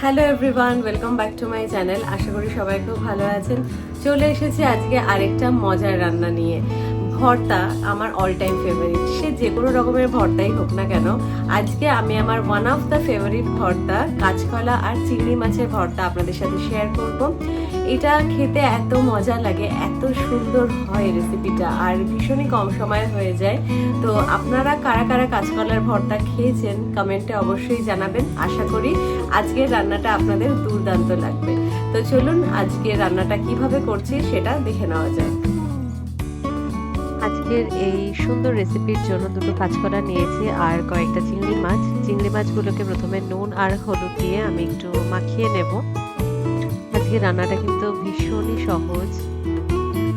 Hello everyone welcome back to my channel আশা করি সবাই খুব ভালো আছেন। চলে এসেছি আজকে আরেকটা মজার রান্না নিয়ে। ভর্তা আমার অল টাইম ফেভারিট সে যে কোনো রকমের ভর্তাই হোক না কেন, আজকে আমি আমার ওয়ান অফ দ্য ফেভারিট ভর্তা, কাঁচকলা আর চিংড়ি মাছের ভর্তা আপনাদের সাথে শেয়ার করব। এটা খেতে এত মজা লাগে, এত সুন্দর হয় রেসিপিটা আর ভীষণই কম সময়ে হয়ে যায়। তো আপনারা কারা কারা কাঁচকলার ভর্তা খেয়েছেন কমেন্টে অবশ্যই জানাবেন। আশা করি আজকের রান্নাটা আপনাদের দুর্দান্ত লাগবে। তো চলুন আজকে রান্নাটা কীভাবে করছি সেটা দেখে নেওয়া যায় আজকের এই সুন্দর রেসিপির জন্য দুটো কাঁচকলা নিয়েছি আর কয়েকটা চিংড়ি মাছ। চিংড়ি মাছগুলোকে প্রথমে নুন আর হলুদ দিয়ে আমি একটু মাখিয়ে নেব। আজকে রান্নাটা কিন্তু ভীষণই সহজ।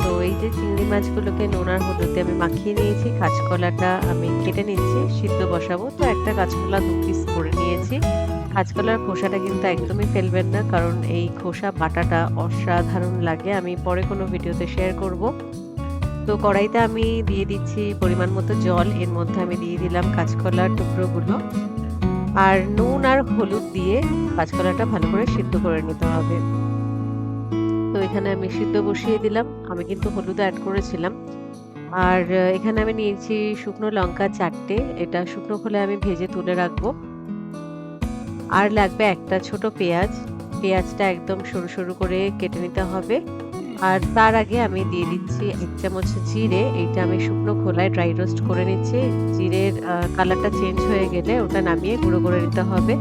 তো এই যে চিংড়ি মাছগুলোকে নুন আর হলুদ আমি মাখিয়ে নিয়েছি, কাঁচকলাটা আমি কেটে নিচ্ছি, সিদ্ধ বসাবো। তো একটা কাঁচকলা দু পিস করে নিয়েছি। কাঁচকলার খোসাটা কিন্তু একদমই ফেলবেন না, কারণ এই খোসা বাটাটা অসাধারণ লাগে। আমি পরে কোনো ভিডিওতে শেয়ার করব। তো কড়াইতে আমি দিয়ে দিচ্ছি পরিমাণ মতো জল, এর মধ্যে আমি দিয়ে দিলাম কাঁচকলার টুকরোগুলো। আর নুন আর হলুদ দিয়ে কাঁচকলাটা ভালো করে সিদ্ধ করে নিতে হবে। তো এখানে আমি সিদ্ধ বসিয়ে দিলাম, আমি কিন্তু হলুদ অ্যাড করেছিলাম। আর এখানে আমি নিয়েছি শুকনো লঙ্কা চারটে, এটা শুকনো খোলে আমি ভেজে তুলে রাখব। আর লাগবে একটা ছোট পেঁয়াজ, পেঁয়াজটা একদম সরু সরু করে কেটে নিতে হবে। আর তার আগে আমি দিয়ে দিচ্ছি এক চামচ জিরে, এইটা আমি শুকনো খোলায় ড্রাই রোস্ট করে নিচ্ছি। জিরের কালারটা চেঞ্জ হয়ে গেলে ওটা নামিয়ে গুঁড়ো করে নিতে হবে।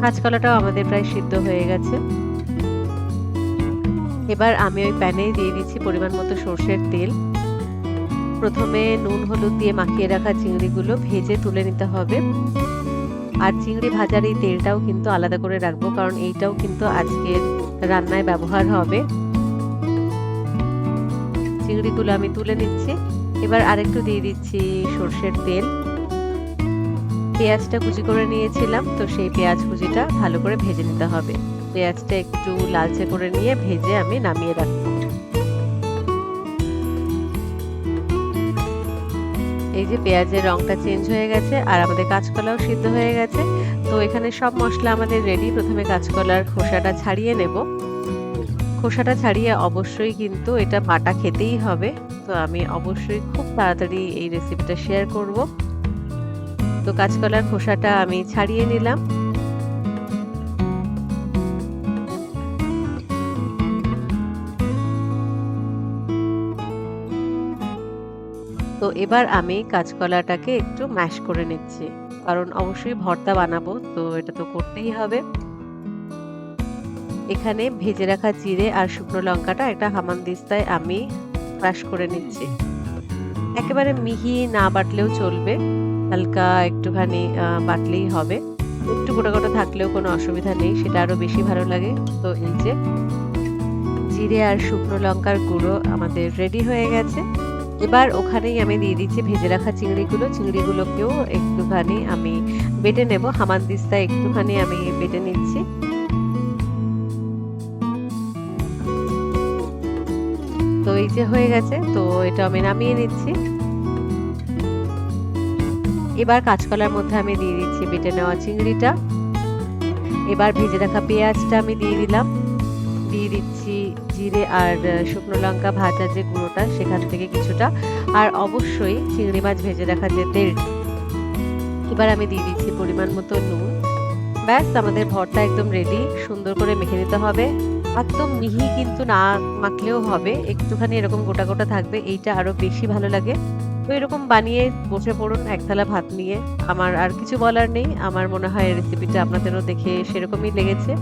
কাঁচকলাটাও আমাদের প্রায় সিদ্ধ হয়ে গেছে। এবার আমি ওই প্যানে দিয়ে দিচ্ছি পরিমাণ মতো সর্ষের তেল। প্রথমে নুন, হলুদ দিয়ে মাখিয়ে রাখা চিংড়িগুলো ভেজে তুলে নিতে হবে। আর চিংড়ি ভাজার এই তেলটাও কিন্তু আলাদা করে রাখব, কারণ এইটাও কিন্তু আজকের রান্নায় ব্যবহার হবে। চিংড়িগুলো আমি তুলে নিচ্ছি। এবার আরেকটু দিয়ে দিচ্ছি সর্ষের তেল। পেঁয়াজটা কুচি করে নিয়েছিলাম, তো সেই পেঁয়াজ কুচিটা ভালো করে ভেজে নিতে হবে। পেঁয়াজটা একটু লালচে করে নিয়ে ভেজে আমি নামিয়ে রাখব এই যে পেঁয়াজের রংটা চেঞ্জ হয়ে গেছে, আর আমাদের কাঁচকলাও সিদ্ধ হয়ে গেছে। তো এখানে সব মশলা আমাদের রেডি প্রথমে কাঁচকলার খোসাটা ছাড়িয়ে নেব। খোসাটা ছাড়িয়ে অবশ্যই কিন্তু এটা বাটা খেতেই হবে। তো আমি অবশ্যই খুব তাড়াতাড়ি এই রেসিপিটা শেয়ার করব। তো কাঁচকলার খোসাটা আমি ছাড়িয়ে নিলাম। তো এবার আমি কাঁচকলাটাকে একটু ম্যাশ করে নিচ্ছি। কারণ অবশ্যই ভর্তা বানাবো, তো এটা তো করতেই হবে। এখানে ভেজে রাখা জিরে আর শুকনো লঙ্কাটা একটা হামানদিস্তায় আমি ক্রাশ করে নিচ্ছি। একেবারে মিহি না বাটলেও চলবে, হালকা একটুখানি বাটলেই হবে। একটু গোটা গোটা থাকলেও কোনো অসুবিধা নেই, সেটা আরও বেশি ভালো লাগে। তো এই যে, জিরে আর শুকনো লঙ্কার গুঁড়ো আমাদের রেডি হয়ে গেছে। এবার ওখানেই আমি দিয়ে দিচ্ছি ভেজে রাখা চিংড়িগুলো। চিংড়িগুলোকেও একটুখানি আমি বেটে নেব। হামানদিস্তায় একটুখানি আমি বেটে নিচ্ছি। তো এই যে হয়ে গেছে, তো এটা আমি নামিয়ে নিচ্ছি। এবার কাঁচকলার মধ্যে আমি দিয়ে দিচ্ছি বেটে নেওয়া চিংড়িটা। এবার ভেজে রাখা পেঁয়াজটা আমি দিয়ে দিলাম। দিয়ে দিচ্ছি জিরে আর শুকনো লঙ্কা ভাজা যে গুঁড়োটা, সেখান থেকে কিছুটা। আর অবশ্যই চিংড়ি মাছ ভেজে রাখা যে তেল, এবার আমি দিয়ে দিচ্ছি পরিমাণ মতো নুন। ব্যাস, আমাদের ভরটা একদম রেডি সুন্দর করে মেখে নিতে হবে। একদম মিহি কিন্তু না মাখলেও হবে। একটুখানি এরকম গোটা গোটা থাকবে, এইটা আরও বেশি ভালো লাগে। তো এরকম বানিয়ে বসে পড়ুন, এক থালা ভাত নিয়ে। আমার আর কিছু বলার নেই, আমার মনে হয় রেসিপিটা আপনাদেরও দেখে সেরকমই লেগেছে।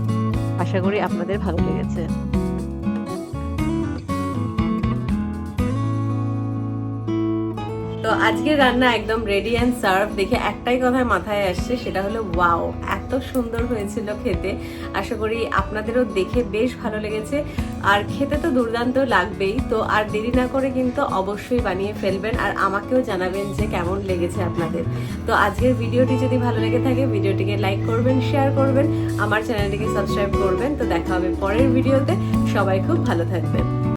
আশা করি আপনাদের ভালো লেগেছে। তো আজকের রান্না একদম রেডি অ্যান্ড সার্ভ দেখে একটাই কথা মাথায় আসছে, সেটা হলো ওয়াও এত সুন্দর হয়েছিল খেতে। আশা করি আপনাদেরও দেখে বেশ ভালো লেগেছে। আর খেতে তো দুর্দান্ত লাগবেই। তো আর দেরি না করে কিন্তু অবশ্যই বানিয়ে ফেলবেন আর আমাকেও জানাবেন যে কেমন লেগেছে আপনাদের। তো আজকের ভিডিওটি যদি ভালো লেগে থাকে, ভিডিওটিকে লাইক করবেন, শেয়ার করবেন, আমার চ্যানেলটিকে সাবস্ক্রাইব করবেন। তো দেখা হবে পরের ভিডিওতে। সবাই খুব ভালো থাকবেন।